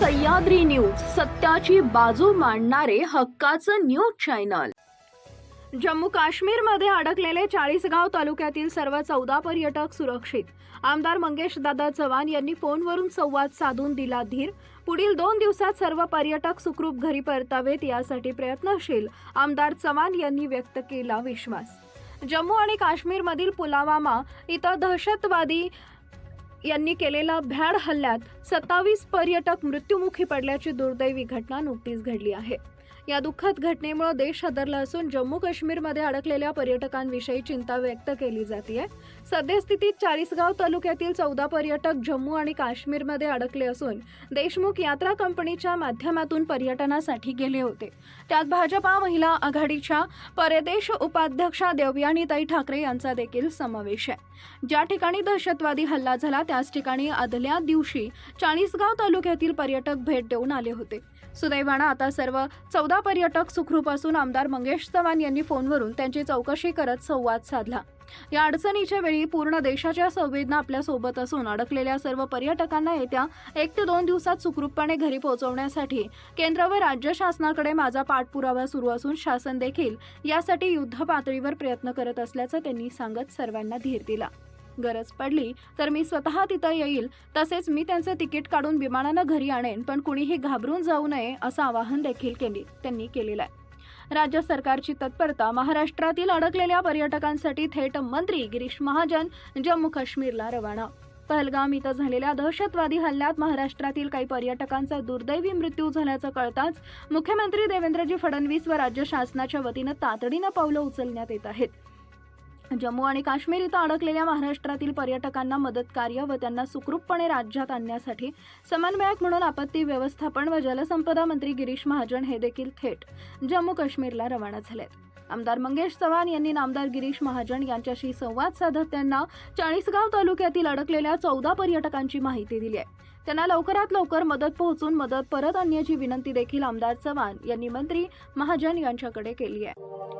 Sahyadri news सत्याची बाजू मांडणारे हक्काचं न्यूज चॅनल. जम्मू काश्मीरमध्ये अडकलेले चाळीसगाव तालुक्यातील सर्व चौदा पर्यटक सुरक्षित. आमदार मंगेश दादा चव्हाण यांनी फोनवरून संवाद साधून दिला धीर. पुढील दोन दिवसात सर्व पर्यटक सुखरूप घरी परतावेत यासाठी प्रयत्नशील आमदार चव्हाण यांनी व्यक्त केला विश्वास. जम्मू आणि काश्मीरमधील पुलवामा इथं दहशतवादी यांनी केलेल्या भ्याड हल्ल्यात सत्तावीस पर्यटक मृत्युमुखी पडल्याची दुर्दैवी घटना नुकतीच घडली आहे. या दुःखद घटनेमुळे देश हादरला असून जम्मू काश्मीरमध्ये अडकलेल्या पर्यटकांविषयी चिंता व्यक्त केली जाते सद्यस्थितीत चाळीसगाव तालुक्यातील चौदा पर्यटक जम्मू आणि काश्मीरमध्ये अडकले असून देशमुख यात्रा कंपनीच्या माध्यमातून पर्यटनासाठी गेले होते. त्यात भाजपा महिला आघाडीच्या परदेश उपाध्यक्षा देवयानीताई ठाकरे यांचा देखील समावेश आहे. ज्या ठिकाणी दहशतवादी हल्ला झाला त्याच ठिकाणी आदल्या दिवशी चाळीसगाव तालुक्यातील पर्यटक भेट देऊन आले होते. सुदैवानं आता सर्व चौदा पर्यटक सुखरूप असून आमदार मंगेश चव्हाण यांनी फोनवरून त्यांची चौकशी करत संवाद साधला. या अडचणीच्या वेळी पूर्ण देशाच्या संवेदना आपल्यासोबत असून अडकलेल्या सर्व पर्यटकांना येत्या एक ते दोन दिवसात सुखरूपपणे घरी पोहोचवण्यासाठी केंद्र व राज्य शासनाकडे माझा पाठपुरावा सुरू असून शासन देखील यासाठी युद्ध पातळीवर प्रयत्न करत असल्याचं त्यांनी सांगत सर्वांना धीर दिला. गरज पडली तर मी स्वतः तिथं येईल. तसेच मी त्यांचं तिकीट काढून विमानानं घरी आणेन पण कुणीही घाबरून जाऊ नये असं आवाहन देखील केले त्यांनी केलेलं आहे. राज्य सरकारची तत्परता महाराष्ट्रातील अडकलेल्या पर्यटकांसाठी थेट मंत्री गिरीश महाजन जम्मू काश्मीरला रवाना. पहलगाम इथं झालेल्या दहशतवादी हल्ल्यात महाराष्ट्रातील काही पर्यटकांचा दुर्दैवी मृत्यू झाल्याचं कळताच मुख्यमंत्री देवेंद्रजी फडणवीस व राज्य शासनाच्या वतीनं तातडीनं पावलं उचलण्यात येत आहेत. जम्मू आणि काश्मीर इथं अडकलेल्या महाराष्ट्रातील पर्यटकांना मदत कार्य व त्यांना सुखरूपपणे राज्यात आणण्यासाठी समन्वयक म्हणून आपत्ती व्यवस्थापन व जलसंपदा मंत्री गिरीश महाजन हे देखील थेट जम्मू काश्मीरला रवाना झालेत. आमदार मंगेश चव्हाण यांनी नामदार गिरीश महाजन यांच्याशी संवाद साधत त्यांना चाळीसगाव तालुक्यातील अडकलेल्या चौदा पर्यटकांची माहिती दिली आहे. त्यांना लवकरात लवकर मदत पोहोचून मदत परत आणण्याची विनंती देखील आमदार चव्हाण यांनी मंत्री महाजन यांच्याकडे केली आहे.